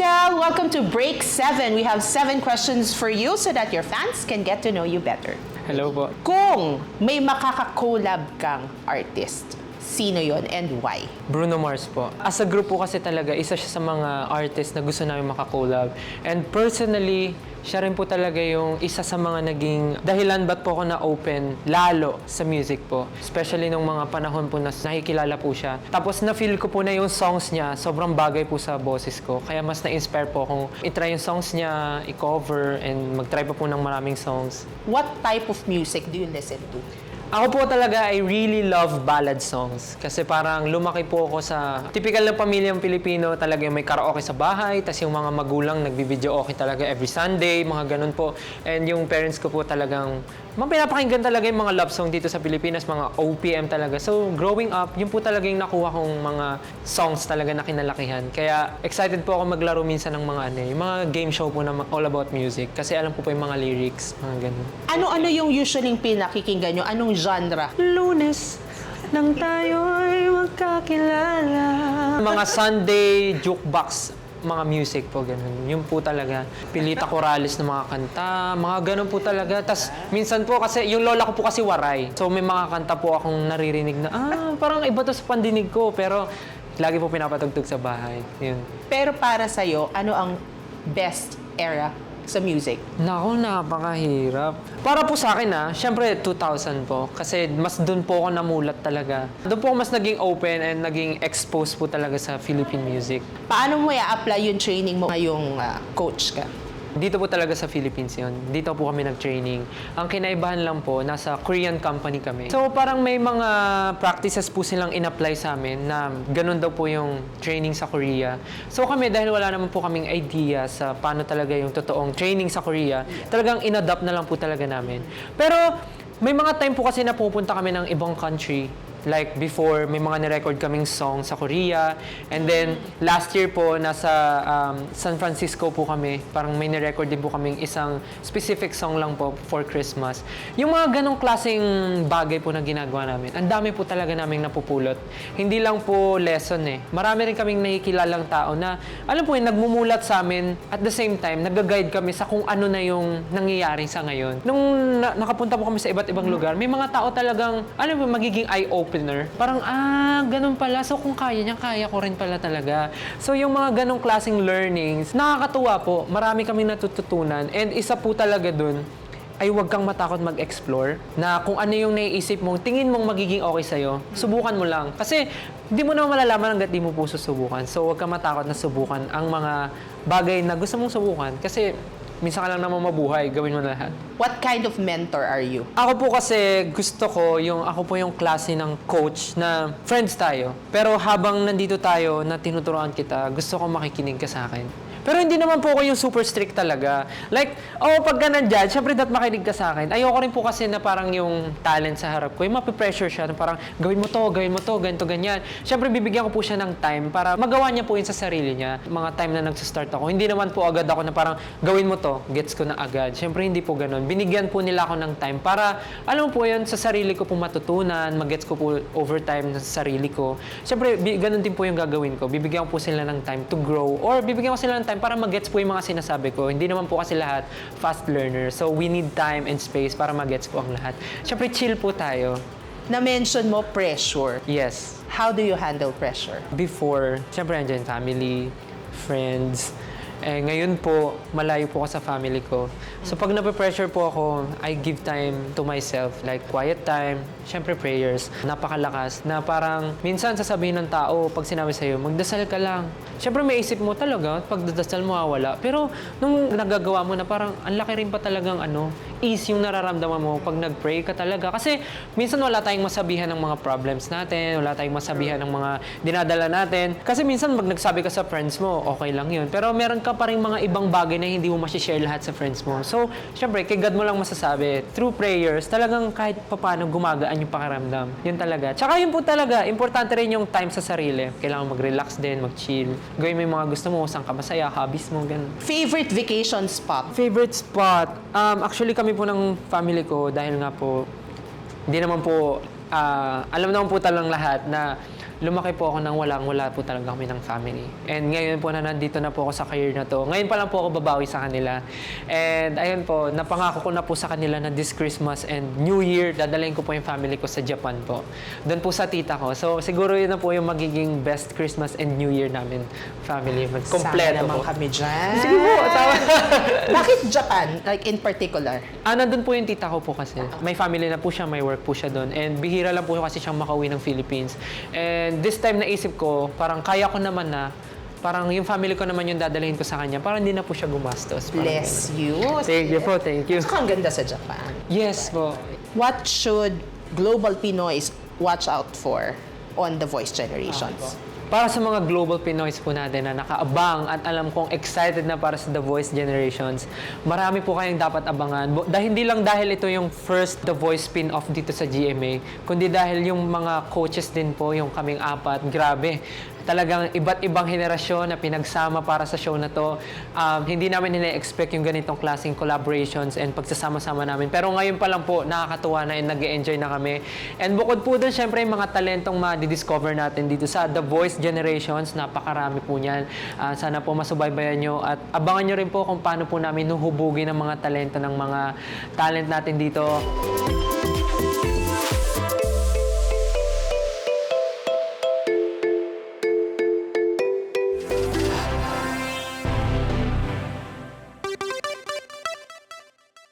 Rysel, welcome to Break 7. We have seven questions for you so that your fans can get to know you better. Hello po. Kung may makaka-collab kang artist, sino yon and why? Bruno Mars po. As a group po kasi talaga, isa siya sa mga artist na gusto namin makakollab. And personally, siya rin po talaga yung isa sa mga naging dahilan ba't po ako na-open lalo sa music po. Especially nung mga panahon po na nakikilala po siya. Tapos na-feel ko po na yung songs niya, sobrang bagay po sa boses ko. Kaya mas na-inspire po akong itry yung songs niya, i-cover, and mag-try pa po ng maraming songs. What type of music do you listen to? Ako po talaga, I really love ballad songs. Kasi parang lumaki po ako sa typical ng pamilyang Pilipino, talaga yung may karaoke sa bahay, tas yung mga magulang nagbibideo okay talaga every Sunday, mga ganun po. And yung parents ko po talagang, pinapakinggan talaga yung mga love song dito sa Pilipinas, mga OPM talaga. So, growing up, yun po talaga yung nakuha kong mga songs talaga na kinalakihan. Kaya, excited po ako maglaro minsan ng mga ano, eh, yung mga game show po na all about music. Kasi alam ko po yung mga lyrics, mga ganun. Ano-ano yung usually pinakikinggan nyo? Anong genre? Lunes nang tayo'y magkakilala. Mga Sunday jukebox, mga music po, ganun. Yun po talaga. Pilita Corrales na mga kanta, mga ganun po talaga. Tapos minsan po kasi, yung lola ko po kasi waray. So may mga kanta po akong naririnig na, ah, parang iba to sa pandinig ko. Pero lagi po pinapatugtog sa bahay. Yun. Pero para sa'yo, ano ang best era sa music? Nako, napakahirap. Para po sa akin ah, syempre 2000 po. Kasi mas doon po ako namulat talaga. Doon po ako mas naging open and naging exposed po talaga sa Philippine music. Paano mo i-apply yung training mo ngayong ah, coach ka? Dito po talaga sa Philippines yon. Dito po kami nag-training. Ang kinaibahan lang po, nasa Korean company kami. So parang may mga practices po silang in-apply sa amin na ganun daw po yung training sa Korea. So kami, dahil wala naman po kaming idea sa paano talaga yung totoong training sa Korea, talagang in-adapt na lang po talaga namin. Pero may mga time po kasi na pupunta kami ng ibang country Like before, may mga ni-record kaming song sa Korea. And then, last year po, nasa um, San Francisco po kami. Parang may ni-record din po kaming isang specific song lang po for Christmas. Yung mga ganong klaseng bagay po na ginagawa namin, ang dami po talaga naming napupulot. Hindi lang po lesson eh. Marami rin kaming nakikilalang tao na, alam po yun, nagmumulat sa amin at the same time, nag-guide kami sa kung ano na yung nangyayari sa ngayon. Nung na- nakapunta po kami sa iba't ibang lugar, may mga tao talagang, alam mo, magiging eye-opener. Parang, ah, ganun pala. So, kung kaya niya, kaya ko rin pala talaga. So, yung mga ganong klaseng learnings, nakakatuwa po. Marami kami natututunan. And isa po talaga dun, ay huwag kang matakot mag-explore na kung ano yung naiisip mo, tingin mong magiging okay sa'yo, subukan mo lang. Kasi hindi mo naman malalaman hanggat di mo po susubukan. So huwag kang matakot na subukan ang mga bagay na gusto mong subukan. Kasi minsan ka lang naman mabuhay, gawin mo na lahat. What kind of mentor are you? Ako po kasi gusto ko yung ako po yung klase ng coach na friends tayo. Pero habang nandito tayo na tinuturuan kita, gusto ko makikinig ka sa akin. Pero hindi naman po ako yung super strict talaga. Like, oh, pag ka nandyan, syempre dapat makinig ka sa akin. Ayoko rin po kasi na parang yung talent sa harap ko, yung mapipressure siya na parang gawin mo to, gawin mo to, ganito, ganyan. Syempre bibigyan ko po siya ng time para magawa niya po yun sa sarili niya. Mga time na nagsa-start ako, hindi naman po agad ako na parang gawin mo to, gets ko na agad. Syempre hindi po ganun. Binigyan po nila ako ng time para, alam mo po yun, sa sarili ko po matutunan, magets ko po over time sa sarili ko. Syempre, bi- ganun din po yung gagawin ko. Bibigyan ko po sila ng time to grow or bibigyan ko sila ng time para magets po yung mga sinasabi ko. Hindi naman po kasi lahat fast learner. So, we need time and space para magets po ang lahat. Syempre, chill po tayo. Na-mention mo pressure. Yes. How do you handle pressure? Before, syempre andyan family, friends. Eh, ngayon po, malayo po ako sa family ko. So pag nape-pressure po ako, I give time to myself. Like quiet time, syempre prayers. Napakalakas na parang minsan sasabihin ng tao pag sinabi sa'yo, magdasal ka lang. Syempre may isip mo talaga, pag dadasal mo wala. Pero nung nagagawa mo na parang ang laki rin pa talagang ano, ease yung nararamdaman mo pag nag-pray ka talaga. Kasi minsan wala tayong masabihan ng mga problems natin, wala tayong masabihan ng mga dinadala natin. Kasi minsan pag nagsabi ka sa friends mo, okay lang yun. Pero meron ka pa rin mga ibang bagay na hindi mo masishare lahat sa friends mo. So, syempre, kay God mo lang masasabi. Through prayers, talagang kahit papaano gumagaan yung pakiramdam. Yun talaga. Tsaka yun po talaga, importante rin yung time sa sarili. Kailangan mag-relax din, mag-chill. Gawin mo yung mga gusto mo, saan ka masaya, hobbies mo, ganun. Favorite vacation spot? Favorite spot? Um, actually kami po ng family ko dahil nga po hindi naman po ah, alam naman po talang lahat na lumaki po ako nang walang wala po talaga kami ng family. And ngayon po na nandito na po ako sa career na to, ngayon pa lang po ako babawi sa kanila. And ayun po, napangako ko na po sa kanila na this Christmas and New Year, dadalhin ko po yung family ko sa Japan po. Doon po sa tita ko. So siguro yun na po yung magiging best Christmas and New Year namin family. Kompleto naman po. kami dyan. Sige po, tama. Bakit Japan? Like in particular? Ah, nandun po yung tita ko po kasi. May family na po siya, may work po siya doon. And bihira lang po kasi siyang makauwi ng Philippines. And this time naisip ko, parang kaya ko naman na, parang yung family ko naman yung dadalhin ko sa kanya, parang hindi na po siya gumastos. Parang Bless you. ganun. Thank you po, thank you. Saka ang ganda sa Japan. Yes po. What should global Pinoys watch out for on The Voice Generations? Para sa mga global Pinoys po natin na nakaabang at alam kong excited na para sa The Voice Generations, marami po kayong dapat abangan. Dahil hindi lang dahil ito yung first The Voice spin-off dito sa GMA, kundi dahil yung mga coaches din po, yung kaming apat, grabe. Talagang iba't ibang henerasyon na pinagsama para sa show na to. Um, hindi namin ina-expect yung ganitong klaseng collaborations and pagsasama-sama namin. Pero ngayon pa lang po, nakakatuwa na and nag enjoy na kami. And bukod po doon, syempre, yung mga talentong ma-discover natin dito sa The Voice Generations, napakarami po niyan. Ah, sana po masubaybayan nyo at abangan nyo rin po kung paano po namin nuhubugin ang mga talento ng mga talent natin dito.